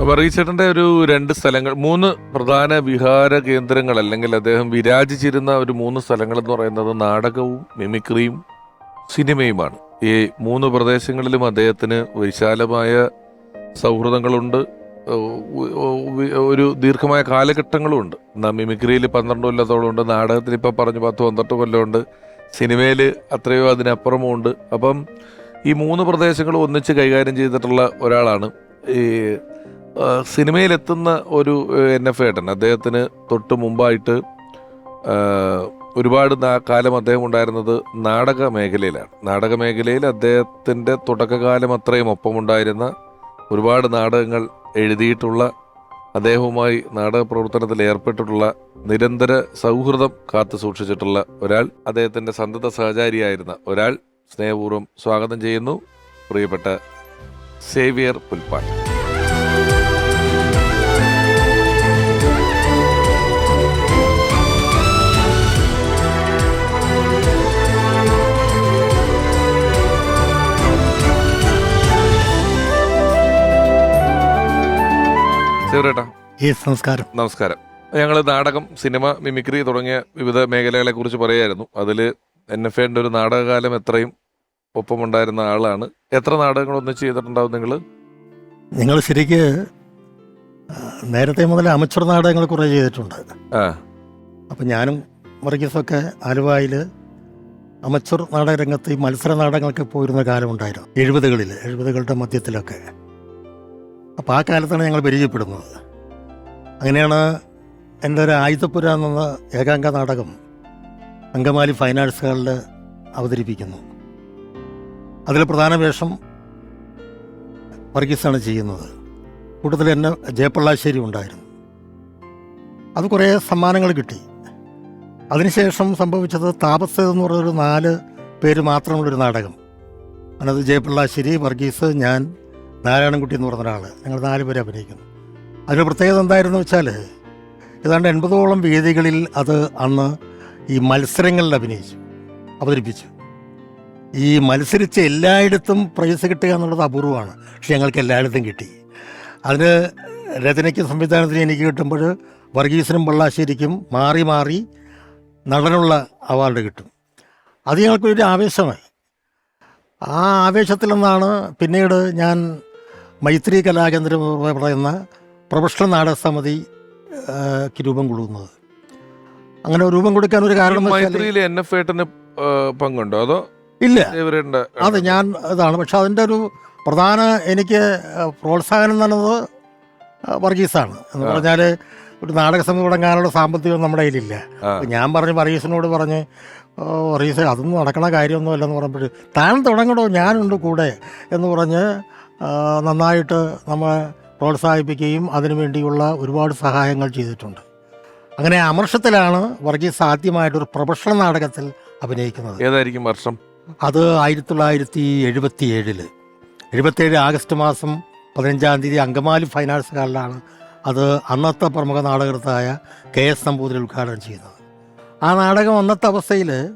വർഗീച്ചേട്ടന്റെ ഒരു രണ്ട് സ്ഥലങ്ങൾ മൂന്ന് പ്രധാന വിഹാര കേന്ദ്രങ്ങൾ അല്ലെങ്കിൽ അദ്ദേഹം വിരാജിച്ചിരുന്ന ഒരു മൂന്ന് സ്ഥലങ്ങൾ എന്ന് പറയുന്നത് നാടകവും മിമിക്രിയും സിനിമയുമാണ്. ഈ മൂന്ന് പ്രദേശങ്ങളിലും അദ്ദേഹത്തിന് വിശാലമായ സൗഹൃദങ്ങളുണ്ട് ഒരു ദീർഘമായ കാലഘട്ടങ്ങളും ഉണ്ട് എന്നാൽ മിമിക്രിയിൽ പന്ത്രണ്ട് കൊല്ലത്തോളം ഉണ്ട് നാടകത്തിൽ ഇപ്പം പറഞ്ഞു പത്ത് പന്ത്രണ്ട് കൊല്ലമുണ്ട് സിനിമയിൽ അത്രയോ അതിനപ്പുറമോ ഉണ്ട് അപ്പം ഈ മൂന്ന് പ്രദേശങ്ങളും ഒന്നിച്ച് കൈകാര്യം ചെയ്തിട്ടുള്ള ഒരാളാണ് ഈ സിനിമയിലെത്തുന്ന ഒരു എൻ എഫ് ഏട്ടൻ. അദ്ദേഹത്തിന് തൊട്ട് മുമ്പായിട്ട് ഒരുപാട് കാലം അദ്ദേഹം ഉണ്ടായിരുന്നത് നാടക മേഖലയിലാണ്. നാടക മേഖലയിൽ അദ്ദേഹത്തിന്റെ തുടക്കകാലം അത്രയും ഒപ്പമുണ്ടായിരുന്ന ഒരുപാട് നാടകങ്ങൾ എഴുതിയിട്ടുള്ള അദ്ദേഹവുമായി നാടക പ്രവർത്തനത്തിൽ ഏർപ്പെട്ടിട്ടുള്ള നിരന്തര സൗഹൃദം കാത്തു സൂക്ഷിച്ചിട്ടുള്ള ഒരാൾ അദ്ദേഹത്തിന്റെ സന്തത സഹചാരിയായിരുന്ന ഒരാൾ. സ്നേഹപൂർവം സ്വാഗതം ചെയ്യുന്നു. പ്രിയപ്പെട്ട സേവിയർ പുൽപ്പാട്ട്. സേവരേട്ടാ ഈ സംസ്കാരം നമസ്കാരം. ഞങ്ങൾ നാടകം സിനിമ മിമിക്രി തുടങ്ങിയ വിവിധ മേഖലകളെ കുറിച്ച് പറയായിരുന്നു. അതിൽ എൻ എഫ് എന്റെ ഒരു നാടകകാലം എത്രയും ഒപ്പമുണ്ടായിരുന്ന ആളാണ്. എത്ര നാടകങ്ങൾ ഒന്നിച്ച് ചെയ്തിട്ടുണ്ടാവും നിങ്ങൾ നിങ്ങൾ ശരിക്ക് നേരത്തെ മുതൽ അമച്ചർ നാടകങ്ങൾ കുറേ ചെയ്തിട്ടുണ്ട്. അപ്പം ഞാനും വർഗീസൊക്കെ ആലുവായിൽ അമച്ചർ നാടകരംഗത്ത് ഈ മത്സര നാടകങ്ങൾക്ക് പോയിരുന്ന കാലമുണ്ടായിരുന്നു. എഴുപതുകളിൽ എഴുപതുകളുടെ മധ്യത്തിലൊക്കെ. അപ്പോൾ ആ കാലത്താണ് ഞങ്ങൾ പരിചയപ്പെടുന്നത്. അങ്ങനെയാണ് എന്റെ ഒരു ആയുധപ്പുര എന്ന ഏകാംഗ നാടകം അങ്കമാലി ഫൈൻ ആർട്സ് ഹാളിൽ അവതരിപ്പിക്കുന്നു. അതിൽ പ്രധാന വേഷം വർഗീസാണ് ചെയ്യുന്നത്. കൂട്ടത്തിൽ എന്നെ ജയപ്പള്ളാശ്ശേരി ഉണ്ടായിരുന്നു. അത് കുറേ സമ്മാനങ്ങൾ കിട്ടി. അതിനുശേഷം സംഭവിച്ചത് താപസ് എന്ന് പറഞ്ഞൊരു നാല് പേര് മാത്രമുള്ളൊരു നാടകം. അതിനകത്ത് ജയപ്പള്ളാശ്ശേരി വർഗീസ് ഞാൻ നാരായണൻകുട്ടി എന്ന് പറഞ്ഞ ഒരാൾ ഞങ്ങൾ നാല് പേര് അഭിനയിക്കുന്നു. അതിന് പ്രത്യേകത എന്തായിരുന്നു വെച്ചാൽ ഏതാണ്ട് എൺപതോളം വേദികളിൽ അത് അന്ന് ഈ മത്സരങ്ങളിൽ അഭിനയിച്ചു അവതരിപ്പിച്ചു. ഈ മത്സരിച്ച് എല്ലായിടത്തും പ്രൈസ് കിട്ടുക എന്നുള്ളത് അപൂർവമാണ്. പക്ഷെ ഞങ്ങൾക്ക് എല്ലായിടത്തും കിട്ടി. അതിന് രചനയ്ക്ക് സംവിധാനത്തിന് എനിക്ക് കിട്ടുമ്പോൾ വർഗീസിനും പള്ളാശ്ശേരിക്കും മാറി മാറി നടനുള്ള അവാർഡ് കിട്ടും. അത് ഞങ്ങൾക്കൊരു ആവേശമായി. ആ ആവേശത്തിൽ നിന്നാണ് പിന്നീട് ഞാൻ മൈത്രി കലാകേന്ദ്രം എന്ന് പറയുന്ന പ്രൊഫഷണൽ നാടക സമിതിക്ക് രൂപം കൊടുക്കുന്നത്. അങ്ങനെ രൂപം കൊടുക്കാൻ ഒരു കാരണം മൈത്രിയിൽ എൻ എഫ് ഏട്ടന് പങ്കുണ്ടോ? അതോ ഇല്ല. അതെ ഞാൻ ഇതാണ്. പക്ഷെ അതിന്റെ ഒരു പ്രധാന എനിക്ക് പ്രോത്സാഹനം നൽകുന്നത് വർഗീസാണ്. എന്ന് പറഞ്ഞാൽ ഒരു നാടക സമിതി തുടങ്ങാനുള്ള സാമ്പത്തികം നമ്മുടെ കയ്യിലില്ല. ഞാൻ പറഞ്ഞു വർഗീസിനോട് പറഞ്ഞ് "ഓ, വർഗീസ് അതൊന്നും നടക്കണ കാര്യമൊന്നുമല്ലെന്ന് പറഞ്ഞപ്പോൾ താൻ തുടങ്ങണോ? ഞാനുണ്ട് കൂടെ എന്ന് പറഞ്ഞ് നന്നായിട്ട് നമ്മെ പ്രോത്സാഹിപ്പിക്കുകയും അതിനുവേണ്ടിയുള്ള ഒരുപാട് സഹായങ്ങൾ ചെയ്തിട്ടുണ്ട്. അങ്ങനെ അമർഷത്തിലാണ് വർഗീസ് ആദ്യമായിട്ടൊരു പ്രൊഫഷണൽ നാടകത്തിൽ അഭിനയിക്കുന്നത്. ഏതായിരിക്കും വർഷം? അത് ആയിരത്തി തൊള്ളായിരത്തി എഴുപത്തി ഏഴിൽ എഴുപത്തേഴ് ആഗസ്റ്റ് മാസം പതിനഞ്ചാം തീയതി അങ്കമാലി ഫൈൻ ആർട്സ് ഹാളിലാണ് അത് അന്നത്തെ പ്രമുഖ നാടകൃത്തായ കെ എസ് നമ്പൂതിരി ഉദ്ഘാടനം ചെയ്യുന്നത്. ആ നാടകം അന്നത്തെ അവസ്ഥയിൽ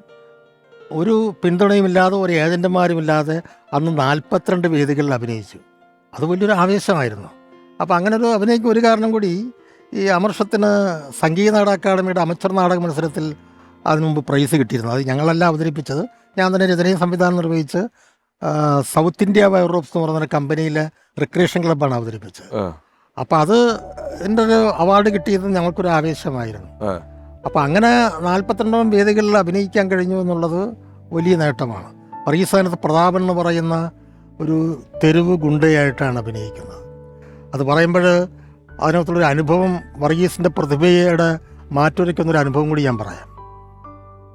ഒരു പിന്തുണയുമില്ലാതെ ഒരു ഏജന്റുമാരുമില്ലാതെ അന്ന് നാൽപ്പത്തിരണ്ട് വേദികളിൽ അഭിനയിച്ചു. അത് വലിയൊരു ആവേശമായിരുന്നു. അപ്പോൾ അങ്ങനെ ഒരു അഭിനയിക്കും ഒരു കാരണം കൂടി ഈ അമർഷത്തിന് സംഗീത നാടക അക്കാദമിയുടെ അമച്ചർ നാടക മത്സരത്തിൽ അതിനു മുമ്പ് പ്രൈസ് കിട്ടിയിരുന്നു. അത് ഞങ്ങളല്ല അവതരിപ്പിച്ചത്. ഞാൻ തന്നെ രചനയും സംവിധാനം നിർവഹിച്ച് സൗത്ത് ഇന്ത്യ വൈറോപ്സ് എന്ന് പറയുന്ന കമ്പനിയിലെ റിക്രിയേഷൻ ക്ലബ്ബാണ് അവതരിപ്പിച്ചത്. അപ്പോൾ അത് എന്റെ ഒരു അവാർഡ് കിട്ടിയത് ഞങ്ങൾക്കൊരു ആവേശമായിരുന്നു. അപ്പോൾ അങ്ങനെ നാൽപ്പത്തിരണ്ടോളം വേദികളിൽ അഭിനയിക്കാൻ കഴിഞ്ഞു എന്നുള്ളത് വലിയ നേട്ടമാണ്. പറയസ്ഥാനത്ത് പ്രതാപൻ എന്ന് പറയുന്ന ഒരു തെരുവ് ഗുണ്ടയായിട്ടാണ് അഭിനയിക്കുന്നത്. അത് പറയുമ്പോൾ അതിനകത്തുള്ളൊരു അനുഭവം വർഗീസിന്റെ പ്രതിഭയുടെ മാറ്റൊരുക്കുന്നൊരു അനുഭവം കൂടി ഞാൻ പറയാം.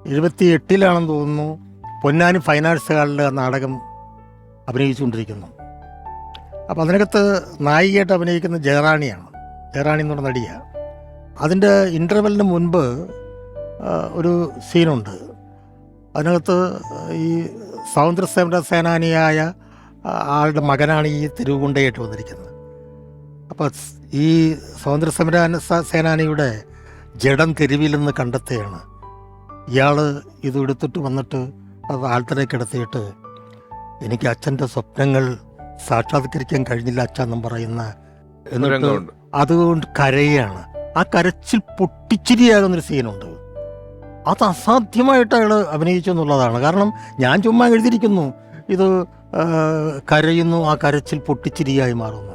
എഴുപത്തി എട്ടിലാണെന്ന് തോന്നുന്നു പൊന്നാനി ഫൈൻ ആർട്സ് ഹാളിലെ നാടകം അഭിനയിച്ചുകൊണ്ടിരിക്കുന്നു. അപ്പോൾ അതിനകത്ത് നായികയായിട്ട് അഭിനയിക്കുന്ന ജയറാണിയാണ്. ജയറാണി എന്ന് പറഞ്ഞ നടിയാണ്. അതിന്റെ ഇന്റർവെല്ലിന് മുൻപ് ഒരു സീനുണ്ട്. അതിനകത്ത് ഈ സ്വാതന്ത്ര്യ സമര സേനാനിയായ ആളുടെ മകനാണ് ഈ തിരുവുകൊണ്ടയായിട്ട് വന്നിരിക്കുന്നത്. അപ്പോൾ ഈ സ്വാതന്ത്ര്യ സമര സേനാനിയുടെ ജഡം തെരുവിൽ നിന്ന് കണ്ടെത്തുകയാണ് ഇയാൾ ഇത് എടുത്തിട്ട് വന്നിട്ട് അത് ആൾത്തരെ കിടത്തിയിട്ട് എനിക്ക് അച്ഛന്റെ സ്വപ്നങ്ങൾ സാക്ഷാത്കരിക്കാൻ കഴിഞ്ഞില്ല അച്ഛൻ എന്നും പറയുന്ന എന്നിട്ട് അതുകൊണ്ട് കരയാണ്. ആ കരച്ചിൽ പൊട്ടിച്ചിരിയാകുന്നൊരു സീനുണ്ട്. അത് അസാധ്യമായിട്ട് അയാൾ അഭിനയിച്ചു എന്നുള്ളതാണ് കാരണം ഞാൻ ചുമ്മാ എഴുതിയിരിക്കുന്നു. ഇത് കരയുന്നു ആ കരച്ചിൽ പൊട്ടിച്ചിരിയായി മാറുന്നു.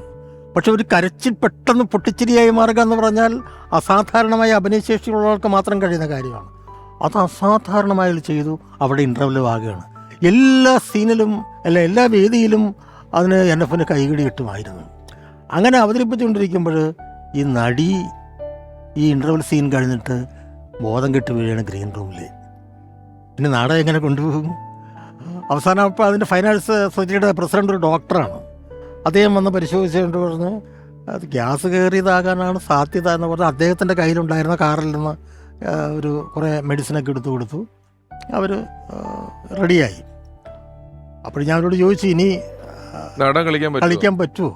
പക്ഷെ ഒരു കരച്ചിൽ പെട്ടെന്ന് പൊട്ടിച്ചിരിയായി മാറുക എന്ന് പറഞ്ഞാൽ അസാധാരണമായ അഭിനയശേഷിയുള്ളവർക്ക് മാത്രം കഴിയുന്ന കാര്യമാണ്. അത് അസാധാരണമായി ചെയ്തു അവിടെ ഇന്റർവ്യൂ ആകുകയാണ്. എല്ലാ സീനിലും അല്ല എല്ലാ വേദിയിലും അതിന് എൻ എഫിന് കൈകിടി കിട്ടുമായിരുന്നു. അങ്ങനെ അവതരിപ്പിച്ചുകൊണ്ടിരിക്കുമ്പോൾ ഈ നടി ഈ ഇന്റർവൽ സീൻ കഴിഞ്ഞിട്ട് ബോധം കെട്ട് വീഴുകയാണ് ഗ്രീൻ റൂമിൽ പിന്നെ നാടകം എങ്ങനെ കൊണ്ടുപോകും? അവസാനം അപ്പോൾ അതിന്റെ ഫൈനാൻസ് സൊസൈറ്റിയുടെ പ്രസിഡന്റ് ഒരു ഡോക്ടറാണ് അദ്ദേഹം വന്ന് പരിശോധിച്ചുകൊണ്ട് പറഞ്ഞ് അത് ഗ്യാസ് കയറിയതാകാനാണ് സാധ്യത എന്ന് പറഞ്ഞാൽ അദ്ദേഹത്തിന്റെ കയ്യിലുണ്ടായിരുന്ന കാറിൽ നിന്ന് ഒരു കുറേ മെഡിസിനൊക്കെ എടുത്തു കൊടുത്തു. അവർ റെഡിയായി അപ്പോൾ ഞാൻ അവരോട് ചോദിച്ചു ഇനി കളിക്കാൻ കളിക്കാൻ പറ്റുമോ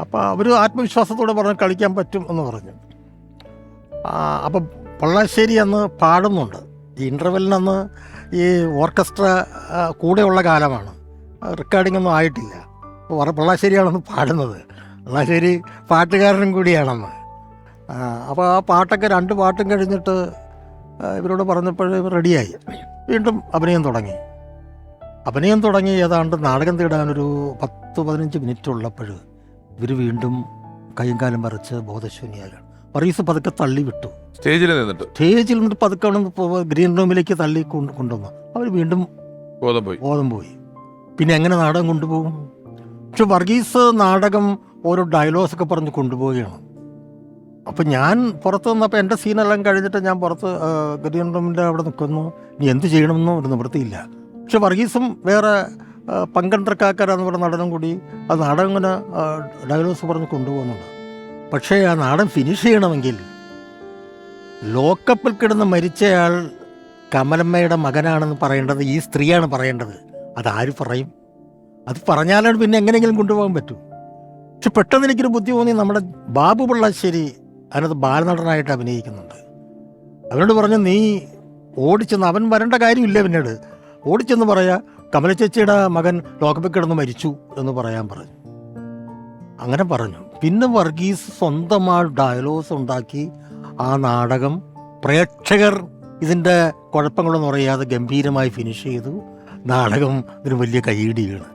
അപ്പോൾ അവർ ആത്മവിശ്വാസത്തോടെ പറഞ്ഞു കളിക്കാൻ പറ്റും എന്ന് പറഞ്ഞു. അപ്പം പൊള്ളാശ്ശേരി അന്ന് പാടുന്നുണ്ട്. ഈ ഇന്റർവെല്ലിനന്ന് ഈ ഓർക്കസ്ട്ര കൂടെയുള്ള കാലമാണ്. റെക്കോർഡിംഗ് ഒന്നും ആയിട്ടില്ല. പൊള്ളാശ്ശേരിയാണെന്ന് പാടുന്നത്. പൊള്ളാശ്ശേരി പാട്ടുകാരനും കൂടിയാണെന്ന്. അപ്പോൾ ആ പാട്ടൊക്കെ രണ്ട് പാട്ടും കഴിഞ്ഞിട്ട് ഇവരോട് പറഞ്ഞപ്പോൾ റെഡിയായി വീണ്ടും അഭിനയം തുടങ്ങി. അഭിനയം തുടങ്ങി ഏതാണ്ട് നാടകം തീടാനൊരു പത്ത് പതിനഞ്ച് മിനിറ്റ് ഉള്ളപ്പോൾ ഇവർ വീണ്ടും കൈയും കാലും മറിച്ച് ബോധശൂന്യാകാണ് പറീസ് പതുക്കെ തള്ളി വിട്ടു. സ്റ്റേജിൽ നിന്നിട്ട്? സ്റ്റേജിൽ നിന്ന് പതുക്കെ അവിടെ ഗ്രീൻ റൂമിലേക്ക് തള്ളി കൊണ്ട് കൊണ്ടുവന്നു. അവർ വീണ്ടും ബോധം പോയി. ബോധം പോയി. പിന്നെ എങ്ങനെ നാടകം കൊണ്ടുപോകും? പക്ഷെ വർഗീസ് നാടകം ഓരോ ഡയലോഗ്സ് ഒക്കെ പറഞ്ഞ് കൊണ്ടുപോവുകയാണ്. അപ്പം ഞാൻ പുറത്ത് നിന്നപ്പോൾ എന്റെ സീനെല്ലാം കഴിഞ്ഞിട്ട് ഞാൻ പുറത്ത് ഗ്രീൻ റൂമിന്റെ അവിടെ നിൽക്കുന്നു ഇനി എന്ത് ചെയ്യണമെന്നും ഒരു നിവൃത്തിയില്ല. പക്ഷെ വർഗീസും വേറെ ആ, പങ്കണ്ടക്കാക്കര എന്ന് പറഞ്ഞ നടനും കൂടി ആ നാടകം ഇങ്ങനെ ഡയലോഗ്സ് പറഞ്ഞ് കൊണ്ടുപോകുന്നുണ്ട്. പക്ഷേ ആ നാടൻ ഫിനിഷ് ചെയ്യണമെങ്കിൽ ലോക്കപ്പിൽ കിടന്ന് മരിച്ചയാൾ കമലമ്മയുടെ മകനാണെന്ന് പറയേണ്ടത് ഈ സ്ത്രീയാണ് പറയേണ്ടത്. അതാര് പറയും? അത് പറഞ്ഞാലാണ് പിന്നെ എങ്ങനെയെങ്കിലും കൊണ്ടുപോകാൻ പറ്റൂ. പക്ഷെ പെട്ടെന്ന് എനിക്കൊരു ബുദ്ധി തോന്നി നമ്മുടെ ബാബു പിള്ളശ്ശേരി അതിനകത്ത് ബാലനടനായിട്ട് അഭിനയിക്കുന്നുണ്ട്. അവനോട് പറഞ്ഞു നീ ഓടിച്ചെന്ന് അവൻ വരേണ്ട കാര്യമില്ല പിന്നീട്. ഓടിച്ചെന്ന് പറയാ കമല ചേച്ചിയുടെ മകൻ ലോക്കപ്പിൽ കിടന്ന് മരിച്ചു എന്ന് പറയാൻ പറഞ്ഞു. അങ്ങനെ പറഞ്ഞു. പിന്നെ വർഗീസ് സ്വന്തമായി ഡയലോഗ്സ് ഉണ്ടാക്കി ആ നാടകം പ്രേക്ഷകർ ഇതിന്റെ കുഴപ്പങ്ങളൊന്നും അറിയാതെ ഗംഭീരമായി ഫിനിഷ് ചെയ്തു. നാടകം ഇതിന് വലിയ കൈയിടി വീണ്